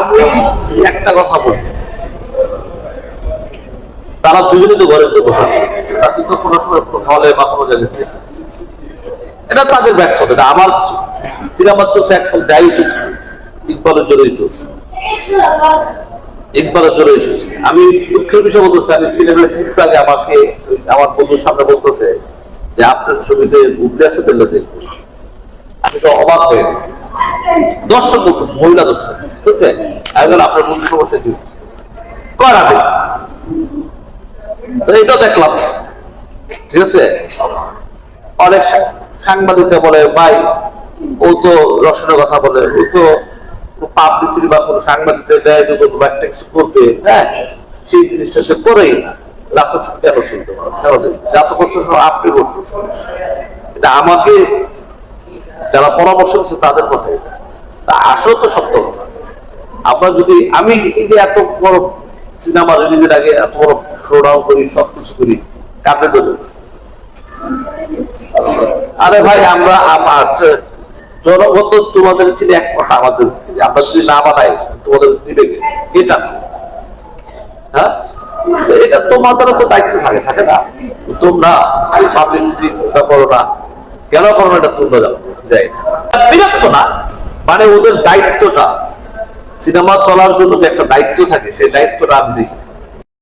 আমি একটা কথা তারা দুজনে তো ঘরের বসে তো কোনো সময় হলে বা কোনো এটা তাদের এটা আমার কিছু। সিনেমা চলছে দায়ী চলছে। ইকবালের জোরেই চলছে। ইকবালের জোরেই চলছে। আমি দুঃখের বিষয় বলতেছি, আমি সিনেমার সিটটা আগে আমাকে, আমার বন্ধুর সামনে বলতেছে যে, আপনার ছবিতে উঠলে আছে দেখব আমি তো অবাক হয়ে। দর্শক মহিলা দর্শক একজন আপনার বন্ধু সমস্যা কি করা দেখ তো এইটাও দেখলাম। ঠিক আছে? অনেক বলে, ভাই, ও তো রসনের কথা বলে, ও তো পাবলিসিটি বা কোনো সাংবাদিকদের দেয় কিছু করবে হ্যাঁ? সেই জিনিসটা সে করেই না। রাত কেন চলতে পারো যা তো করতে আপনি করতেছেন। এটা আমাকে যারা পরামর্শ দিচ্ছে তাদের কথা এটা। তা আসলে তো সত্য কথা। আমরা যদি, আমি যে এত বড় সিনেমা রিলিজের আগে এত বড় শোডাউন করি, সব কিছু করি কাপে দেবো আরে ভাই, আমরা আমার জনগণ তোমাদের ছিল এক কথা আমাদের আমরা যদি না বানাই, তোমাদের দিবে এটা হ্যাঁ? এটা তোমাদেরও তো দায়িত্ব থাকে থাকে না? তোমরা পাবলিসিটি করো না। কেন করোনা এটা তোমরা যাও বিরক্ত না। মানে ওদের দায়িত্বটা, সিনেমা চলার জন্য যে একটা দায়িত্ব থাকে, সেই দায়িত্বটা আমি দেখি